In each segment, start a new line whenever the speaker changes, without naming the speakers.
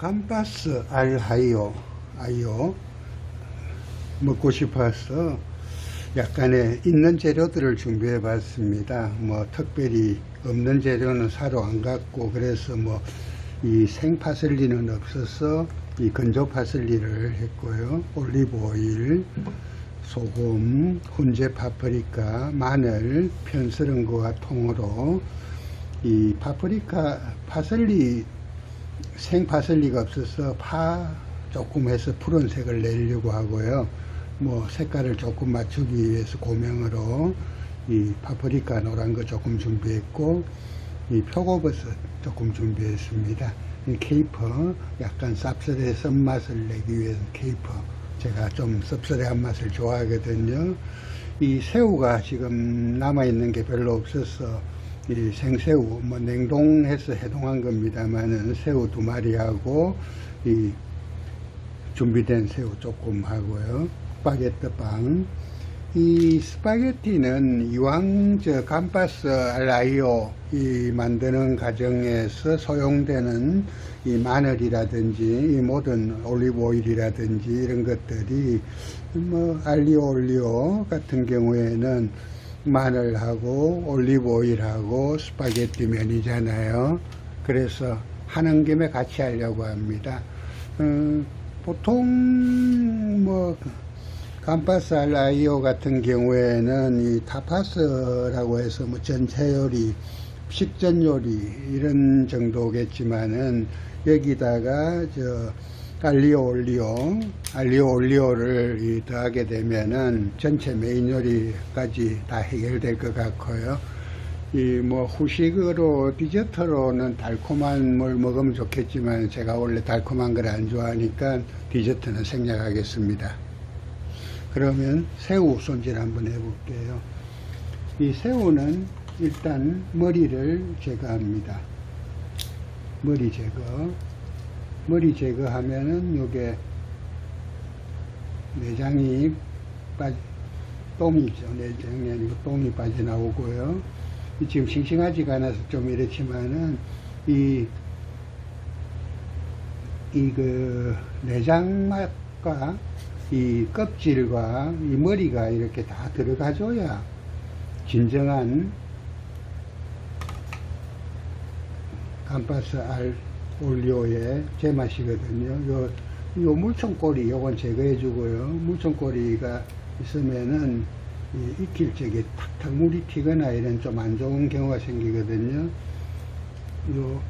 감바스 알 하이오 아이오 먹고 싶어서 약간의 있는 재료들을 준비해 봤습니다. 뭐 특별히 없는 재료는 사러 안 갔고 그래서 뭐 이 생파슬리는 없어서 이 건조 파슬리를 했고요. 올리브 오일, 소금, 훈제 파프리카, 마늘, 편스런 거와 통으로 이 파프리카 파슬리 생파슬리가 없어서 파 조금 해서 푸른색을 내려고 하고요. 뭐 색깔을 조금 맞추기 위해서 고명으로 이 파프리카 노란 거 조금 준비했고 이 표고버섯 조금 준비했습니다. 이 케이퍼 약간 쌉쌀의 쓴맛을 내기 위해서 케이퍼 제가 좀 씁쓸한 맛을 좋아하거든요. 이 새우가 지금 남아있는 게 별로 없어서 이 생새우 뭐 냉동해서 해동한 겁니다만은 새우 두 마리하고 이 준비된 새우 조금 하고요. 스파게티 빵. 이 스파게티는 이왕 저 감바스 알라이오 이 만드는 과정에서 소용되는 이 마늘이라든지 이 모든 올리브 오일이라든지 이런 것들이 뭐 알리오 올리오 같은 경우에는 마늘하고 올리브 오일하고 스파게티 면이잖아요. 그래서 하는 김에 같이 하려고 합니다. 음, 보통 뭐 감파스 알라이오 같은 경우에는 이 타파스라고 해서 뭐 전체 요리, 식전 요리 이런 정도겠지만은 여기다가 저 알리오 올리오, 알리오 올리오를 이 더하게 되면은 전체 메인 요리까지 다 해결될 것 같고요. 이 뭐 후식으로 디저트로는 달콤한 뭘 먹으면 좋겠지만 제가 원래 달콤한 걸 안 좋아하니까 디저트는 생략하겠습니다. 그러면 새우 손질 한번 해볼게요. 이 새우는 일단 머리를 제거합니다. 머리 제거. 머리 제거하면은 요게 내장이 빠 똥이죠. 내장이 아니고 똥이 빠져나오고요. 이 지금 싱싱하지가 않아서 좀 이렇지만은 이 이 그 내장 맛과 이 껍질과 이 머리가 이렇게 다 들어가줘야 진정한 감바스 알 올리오의 제맛이거든요. 요, 요 물총꼬리 요건 제거해 주고요. 물총꼬리가 있으면은 이 익힐 적에 탁탁 물이 튀거나 이런 좀 안 좋은 경우가 생기거든요. 요,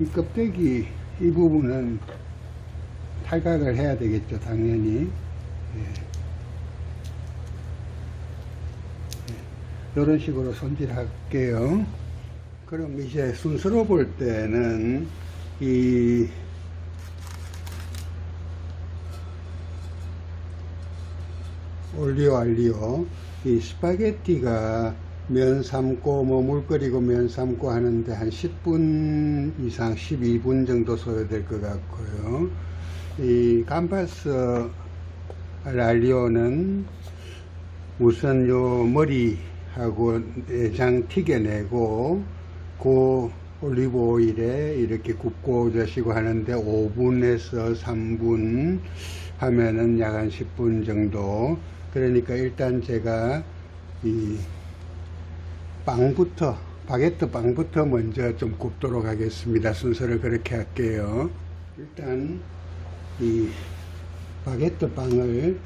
이 껍데기 이 부분은 탈각을 해야 되겠죠, 당연히. 이런 식으로 손질할게요. 그럼 이제 순서로 볼 때는 이 올리오 알리오 이 스파게티가 면 삶고 뭐 물 끓이고 면 삶고 하는데 한 10분 이상 12분 정도 소요될 것 같고요. 이 감바스 알리오는 우선 요 머리하고 내장 튀겨내고 그 올리브 오일에 이렇게 굽고 드시고 하는데 5분에서 3분 하면은 약 한 10분 정도. 그러니까 일단 제가 이 빵부터 바게트 빵부터 먼저 좀 굽도록 하겠습니다. 순서를 그렇게 할게요. 일단 이 바게트 빵을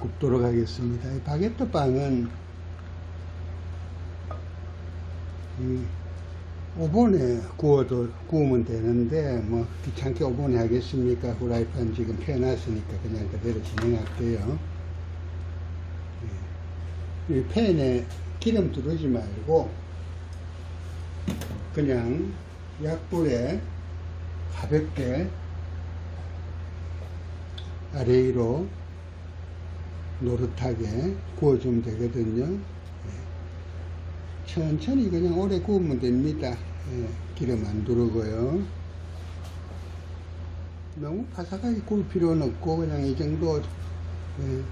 굽도록 하겠습니다. 이 바게트 빵은 이 오븐에 구워도 구우면 되는데 뭐 귀찮게 오븐에 하겠습니까? 후라이팬 지금 펴놨으니까 그냥 그대로 진행할게요. 예. 이 팬에 기름 두르지 말고 그냥 약불에 가볍게 아래 위로 노릇하게 구워주면 되거든요. 예. 천천히 그냥 오래 구우면 됩니다. 예. 기름 안 두르고요. 너무 바삭하게 구울 필요는 없고 그냥 이 정도 예.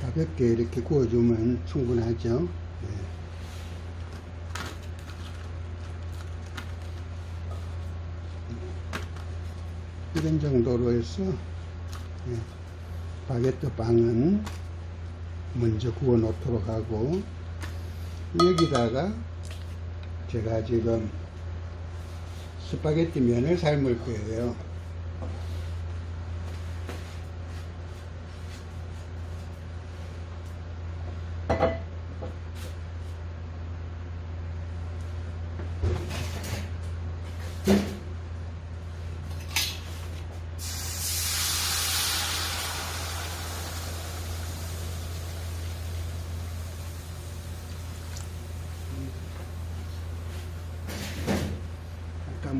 가볍게 이렇게 구워주면 충분하죠. 예. 이런 정도로 해서 예, 바게트 빵은 먼저 구워 놓도록 하고 여기다가 제가 지금 스파게티 면을 삶을 거예요.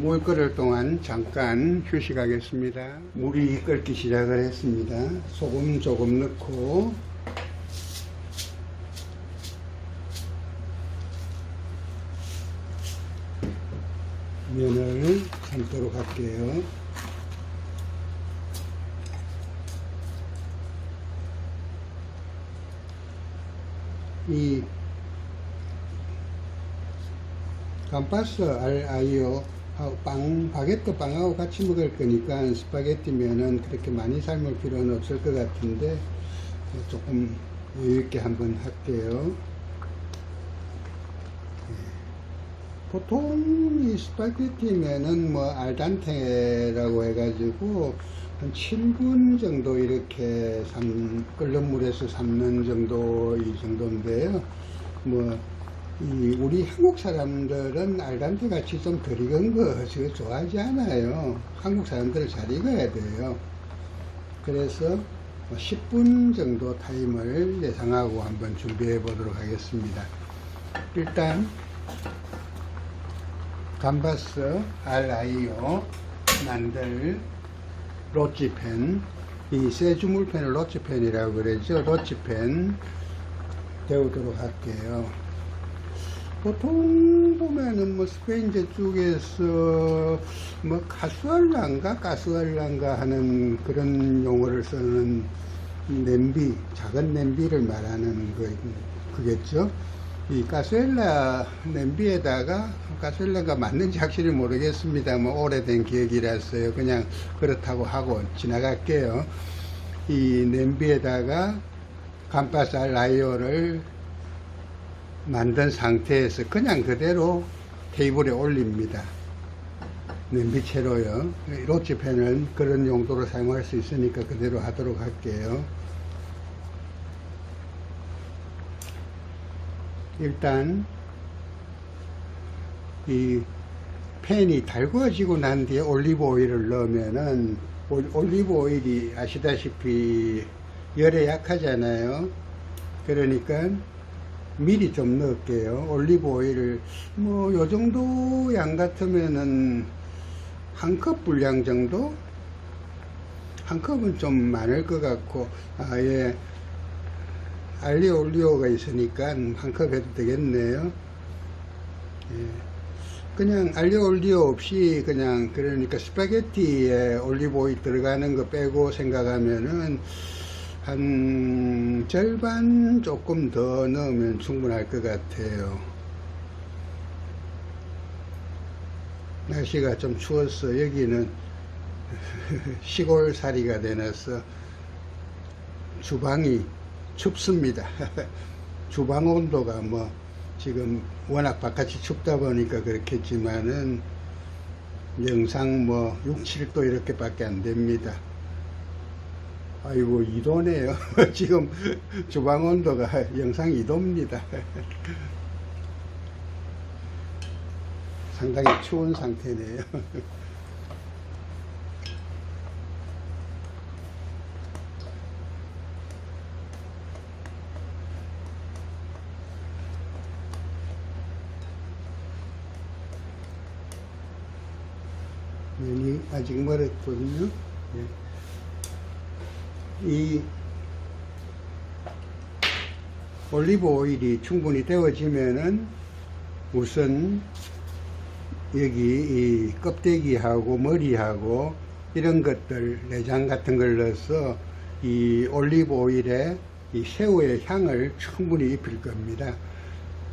물 끓을 동안 잠깐 휴식하겠습니다. 물이 끓기 시작을 했습니다. 소금 조금 넣고 면을 삶도록 할게요. 이 감파스 알 아이오 하고 빵 바게트 빵하고 같이 먹을 거니까 스파게티면은 그렇게 많이 삶을 필요는 없을 것 같은데 조금 여유 있게 한번 할게요. 예. 보통 이 스파게티면은 뭐 알단테라고 해가지고 한 7분 정도 이렇게 삶, 끓는 물에서 삶는 정도 이 정도인데요. 뭐이 우리 한국 사람들은 알단테 같이 좀 덜 익은 거 지금 좋아하지 않아요. 한국 사람들은 잘 익어야 돼요. 그래서 뭐 10분 정도 타임을 예상하고 한번 준비해 보도록 하겠습니다. 일단 감바스 알아이오 만들 로치펜 이 세주물펜을 로치펜이라고 그러죠. 로치펜 데우도록 할게요. 보통 보면은 뭐 스페인제 쪽에서 뭐 카수알란가 가스알란가 하는 그런 용어를 쓰는 냄비 작은 냄비를 말하는 거 그겠죠. 이 가스엘라 냄비에다가 가스엘라가 맞는지 확실히 모르겠습니다. 뭐 오래된 기억이라서요. 그냥 그렇다고 하고 지나갈게요. 이 냄비에다가 감바살 라이오를 만든 상태에서 그냥 그대로 테이블에 올립니다. 냄비채로요. 로치펜은 그런 용도로 사용할 수 있으니까 그대로 하도록 할게요. 일단 이 팬이 달구어지고 난 뒤에 올리브 오일을 넣으면은 올- 올리브 오일이 아시다시피 열에 약하잖아요. 그러니까 미리 좀 넣을게요. 올리브 오일을 뭐 요 정도 양 같으면은 한 컵 분량 정도? 한 컵은 좀 많을 것 같고 아예 알리오 올리오가 있으니까 한 컵 해도 되겠네요. 예. 그냥 알리오 올리오 없이 그냥 그러니까 스파게티에 올리브 오일 들어가는 거 빼고 생각하면은 한 절반 조금 더 넣으면 충분할 것 같아요. 날씨가 좀 추워서 여기는 시골 살이가 되어서 주방이 춥습니다. 주방 온도가 뭐 지금 워낙 바깥이 춥다 보니까 그렇겠지만은 영상 뭐 6, 7도 이렇게 밖에 안 됩니다. 아이고 2도네요. 지금 주방 온도가 영상 2도입니다. 상당히 추운 상태네요. 면이 아직 멀었거든요. 예. 이 올리브 오일이 충분히 데워지면은 우선 여기 이 껍데기하고 머리하고 이런 것들 내장 같은 걸 넣어서 이 올리브 오일에 이 새우의 향을 충분히 입힐 겁니다.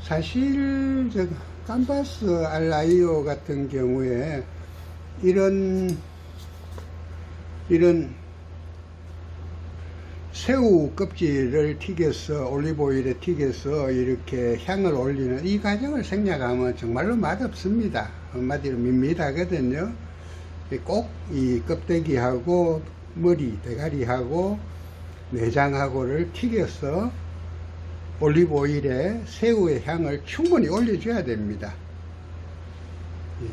사실 저 깜바스 알라이오 같은 경우에 이런 이런 새우 껍질을 튀겨서 올리브오일에 튀겨서 이렇게 향을 올리는 이 과정을 생략하면 정말로 맛없습니다. 한마디로 밋밋하거든요. 꼭 이 껍데기하고 머리, 대가리하고 내장하고를 튀겨서 올리브오일에 새우의 향을 충분히 올려줘야 됩니다. 예.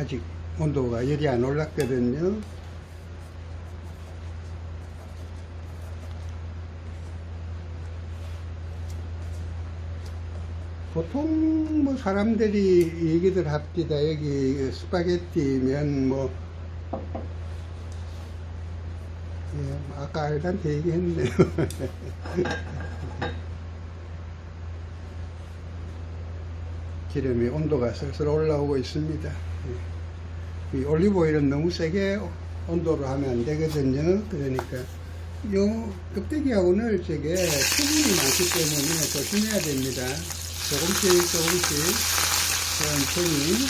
아직 온도가 열이 안 올랐거든요. 보통 뭐 사람들이 얘기들 합디다 여기 스파게티면 뭐 예, 아까 알단테 얘기했네요. 기름이 온도가 슬슬 올라오고 있습니다. 예. 이 올리브 오일은 너무 세게 온도로 하면 안 되거든요. 그러니까 요 껍데기하고는 저게 수분이 많기 때문에 조심해야 됩니다. 조금씩 조금씩 천천히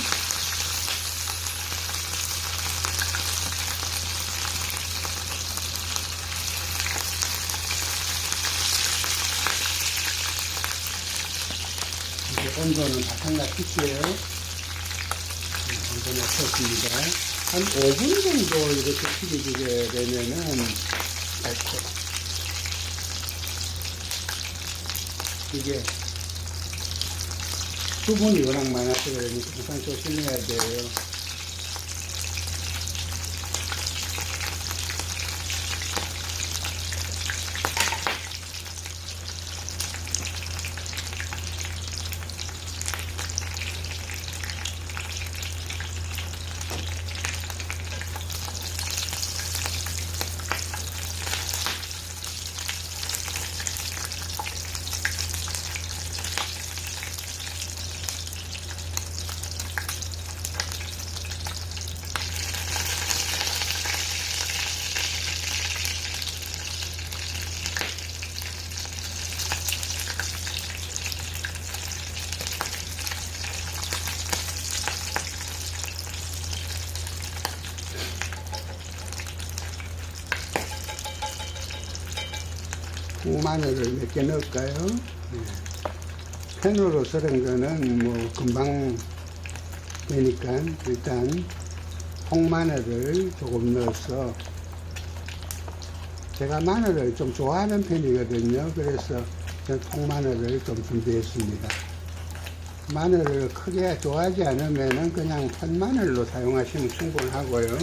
이제 온도는 바탕 낮출게요. 온도 낮췄습니다. 한 5분 정도 이렇게 튀겨주게 되면은 됐고 이게 수분이 워낙 많아서 그러니까 항상 조심해야 돼요. 마늘을 몇 개 넣을까요? 네. 펜으로 썰은 거는 뭐 금방 되니까 일단 통마늘을 조금 넣어서 제가 마늘을 좀 좋아하는 편이거든요. 그래서 전 통마늘을 좀 준비했습니다. 마늘을 크게 좋아하지 않으면 그냥 편마늘로 사용하시면 충분하고요.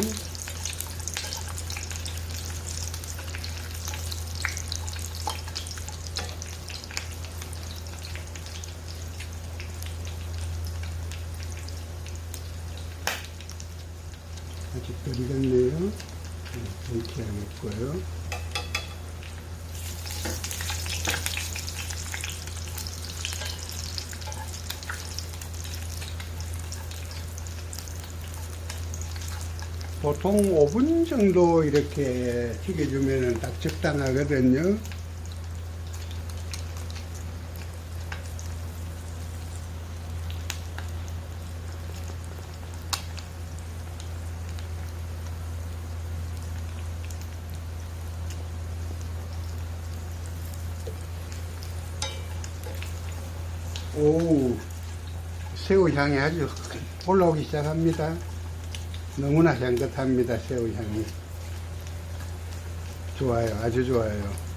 아직 덜 익었네요. 이렇게 하겠고요. 보통 5분 정도 이렇게 튀겨주면 딱 적당하거든요. 오, 새우 향이 아주 올라오기 시작합니다. 너무나 향긋합니다, 새우 향이. 좋아요, 아주 좋아요.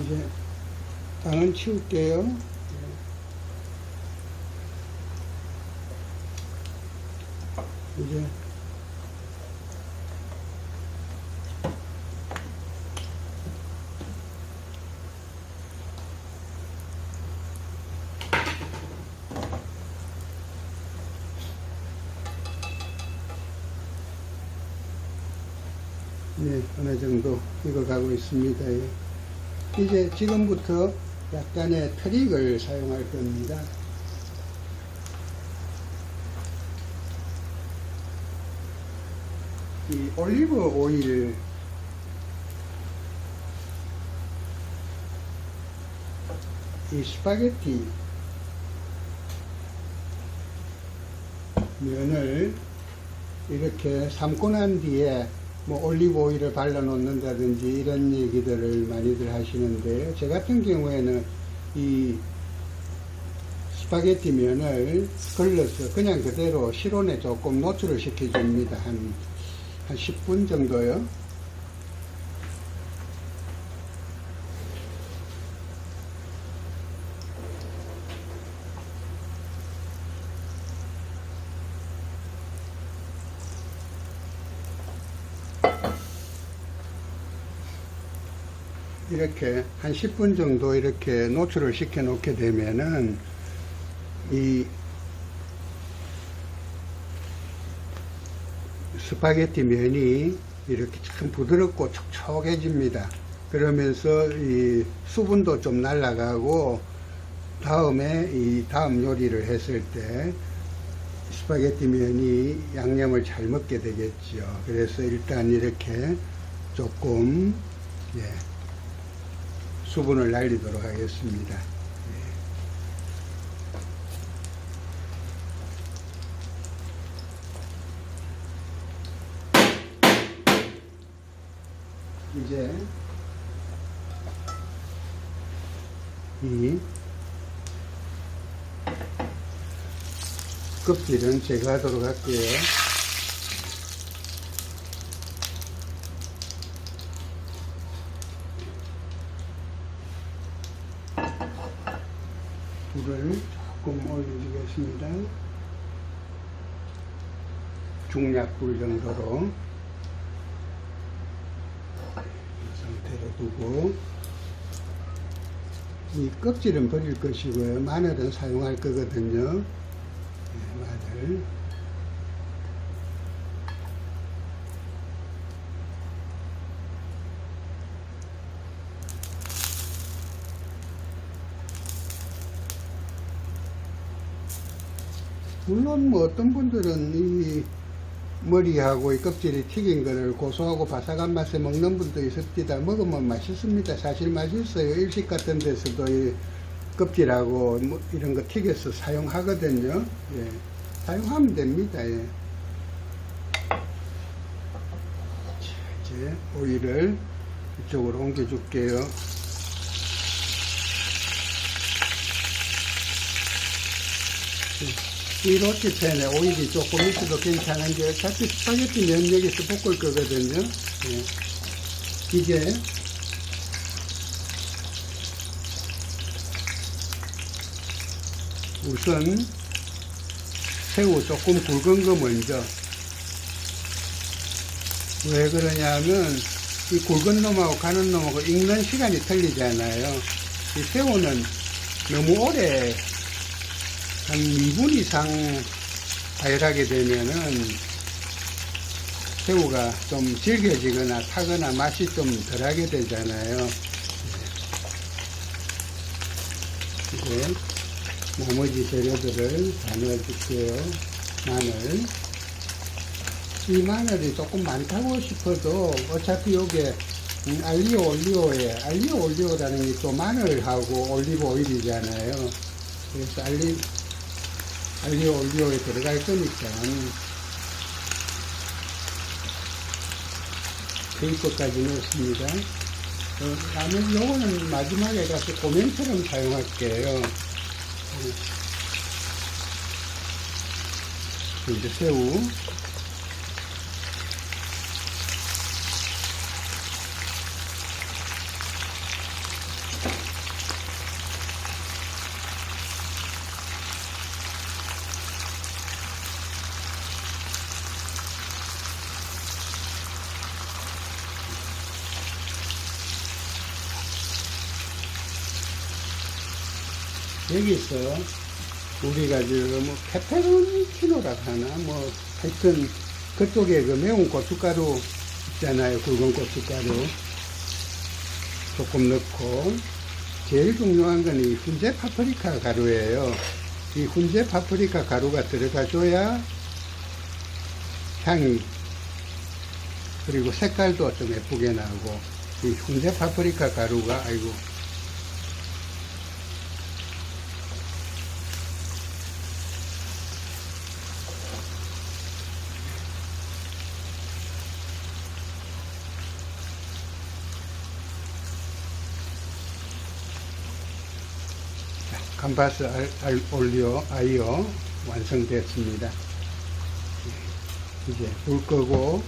이제 빵은 치울게요. 이제 네, 어느 정도 익어가고 있습니다. 예. 이제 지금부터 약간의 트릭을 사용할 겁니다. 이 올리브 오일 이 스파게티 면을 이렇게 삶고 난 뒤에 뭐 올리브 오일을 발라 놓는다든지 이런 얘기들을 많이들 하시는데요. 제 같은 경우에는 이 스파게티 면을 걸러서 그냥 그대로 실온에 조금 노출을 시켜줍니다. 한, 한 10분 정도요. 이렇게 한 10분 정도 이렇게 노출을 시켜 놓게 되면은 이 스파게티 면이 이렇게 참 부드럽고 촉촉해집니다. 그러면서 이 수분도 좀 날아가고 다음에 이 다음 요리를 했을 때 스파게티 면이 양념을 잘 먹게 되겠죠. 그래서 일단 이렇게 조금 예, 수분을 날리도록 하겠습니다. 이제 이 껍질은 제가 하도록 할게요. 불을 조금 올려주겠습니다. 중약불 정도로 이 상태로 두고 이 껍질은 버릴 것이고요. 마늘은 사용할 거거든요. 네, 마늘. 물론 뭐 어떤 분들은 이 머리하고 이 껍질이 튀긴 거를 고소하고 바삭한 맛에 먹는 분도 있습니다. 먹으면 맛있습니다. 사실 맛있어요. 일식 같은 데서도 이 껍질하고 뭐 이런 거 튀겨서 사용하거든요. 예. 사용하면 됩니다. 예. 자, 이제 오일을 이쪽으로 옮겨줄게요. 이 로티팬에 오일이 조금 있어도 괜찮은 게 어차피 스파게티 면 여기서 볶을 거거든요. 예. 이제 우선 새우 조금 굵은 거 먼저 왜 그러냐면 이 굵은 놈하고 가는 놈하고 익는 시간이 틀리잖아요. 이 새우는 너무 오래 한 2분 이상 가열하게 되면은 새우가 좀 질겨지거나 타거나 맛이 좀 덜하게 되잖아요. 이제 나머지 재료들을 다 넣어줄게요. 마늘. 이 마늘이 조금 많다고 싶어도 어차피 요게 음, 알리오 올리오에 알리오 올리오라는 게 또 마늘하고 올리브 오일이잖아요. 그래서 알리 알리오 올리오에 들어갈 거니까 베이커까지 넣었습니다. 어, 라면 요거는 마지막에 가서 고명처럼 사용할게요. 어. 이제 새우 여기서 우리가 지금 뭐 페페론치노라 하나? 뭐 하여튼 그쪽에 그 매운 고춧가루 있잖아요. 굵은 고춧가루. 조금 넣고. 제일 중요한 건 이 훈제 파프리카 가루예요. 이 훈제 파프리카 가루가 들어가줘야 향이 그리고 색깔도 좀 예쁘게 나고 이 훈제 파프리카 가루가 아이고 감바스 올리오 아이오 완성됐습니다. 이제 불 끄고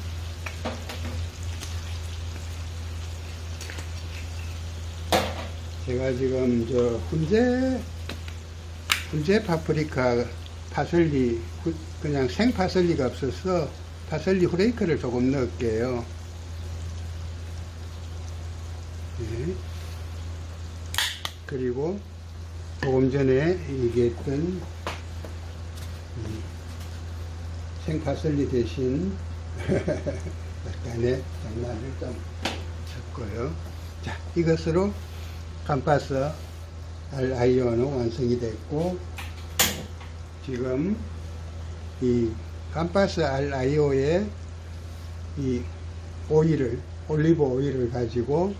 제가 지금 저 훈제 훈제 파프리카 파슬리 후- 그냥 생 파슬리가 없어서 파슬리 후레이크를 조금 넣을게요. 네. 그리고 조금 전에 얘기했던 이 생파슬리 대신 약간의 장난을 좀 쳤고요. 자, 이것으로 감파스 알 아이언은 완성이 됐고 지금 이 감파스 알 아이오에 이 오일을 올리브 오일을 가지고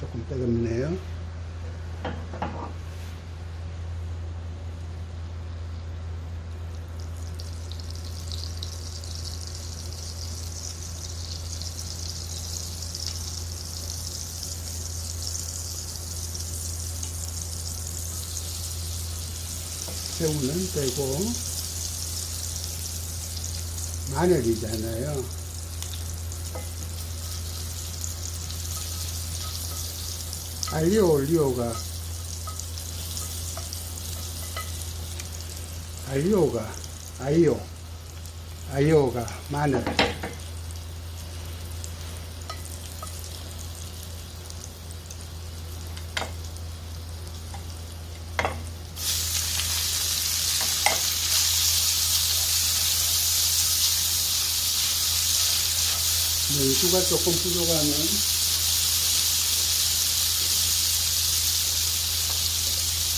조금 뜨겁네요. 빼고 마늘이잖아요. 알리오 올리오가 알리오가 아이오 아이오가 마늘 냉수가 조금 부족하면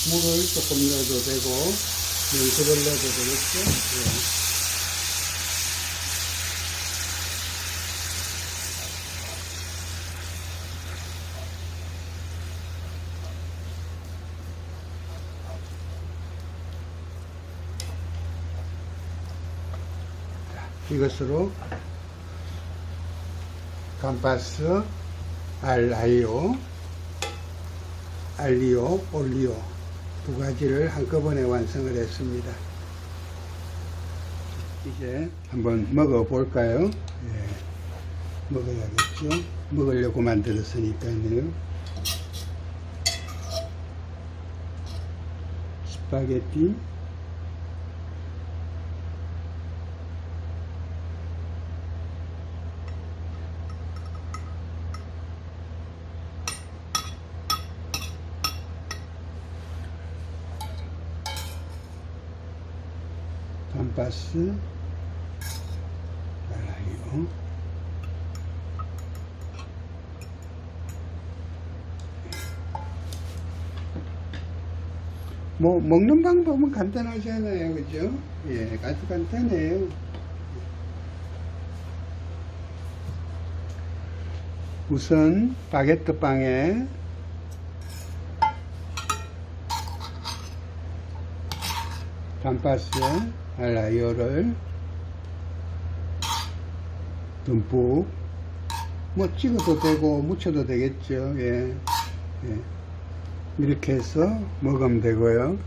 물을 조금 넣어도 되고 냉수를 넣어도 되겠죠. 예. 자, 이것으로 감파스 알아이오 알리오 올리오 두 가지를 한꺼번에 완성을 했습니다. 이제 한번 먹어 볼까요? 예, 먹어야겠죠. 먹으려고 만들었으니까요. 스파게티 감바스 알아요. 뭐 먹는 방법은 간단하잖아요, 그죠? 예, 아주 간단해요. 우선 바게트 빵에 알 라이오를 듬뿍 뭐 찍어도 되고 묻혀도 되겠죠. 예. 예. 이렇게 해서 먹으면 되고요.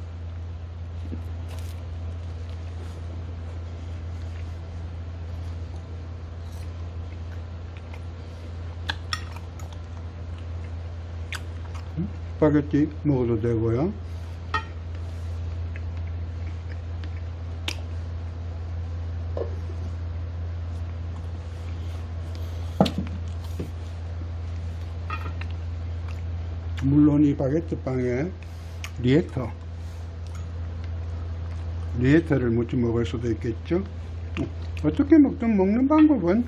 음, 스파게티 먹어도 되고요. 바게트 빵에 리에터. 리에터를 묻혀 먹을 수도 있겠죠? 어떻게 먹든 먹는 방법은